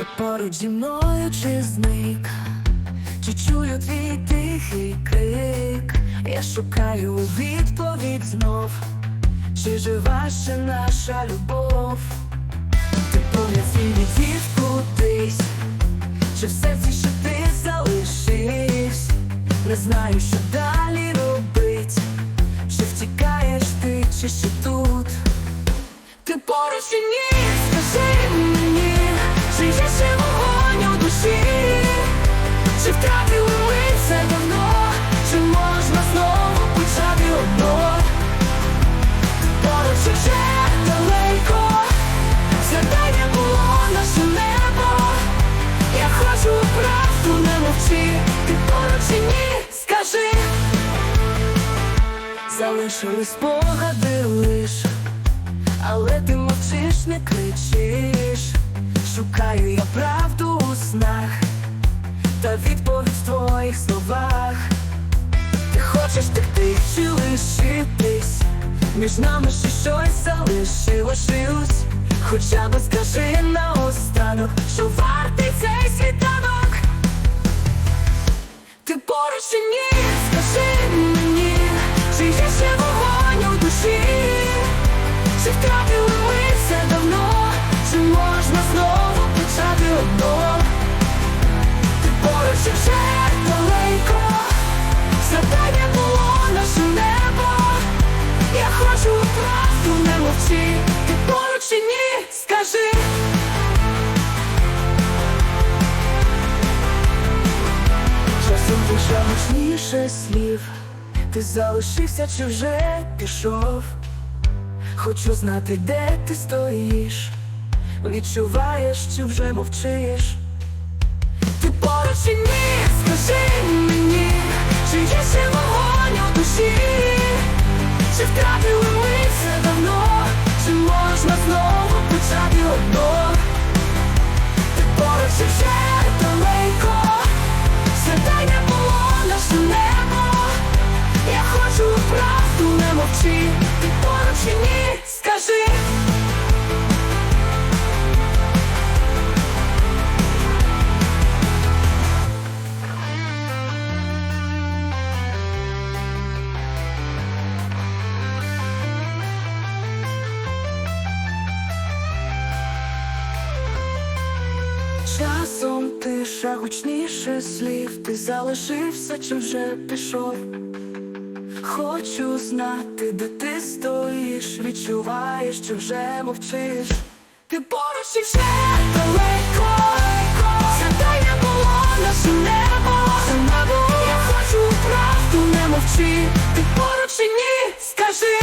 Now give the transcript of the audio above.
Ти поруч зі мною чи зник, чи чую твій тихий крик, я шукаю відповідь знов, чи жива ще наша любов, ти поряд і відів кудись, чи в серці ще ти залишився, не знаю, що далі робить, чи втікаєш ти, чи ще тут. Ти поруч чи ні, скажи мені, правду, ти поруч чи ні, скажи, залишили спогади лиш. Але ти мовчиш, не кричиш, шукаю я правду у снах, та відповідь в твоїх словах. Ти хочеш втекти чи лишитись, між нами ще щось залишилось Хоча б скажи наостанок, що вартий цей світанок. Чи ні, скажи мені, чи є ще вогонь у душі. Чи втратили ми все давно, чи можна знову почати одно? Ти поруч і вже далеко, завдання було наше небо. Я хочу правду, не мовчи, ти поруч чи ні, скажи. Часом душа слів, ти залишився чи вже пішов. Хочу знати, де ти стоїш, відчуваєш, чи вже мовчиш. Часом тиша гучніше слів, ти залишився чи вже пішов. Хочу знати, де ти стоїш, відчуваєш, чи вже мовчиш. Ти поруч і вже далеко, Згадай, не було наше небо, небо. Я хочу правду, мовчи, ти поруч ні, скажи.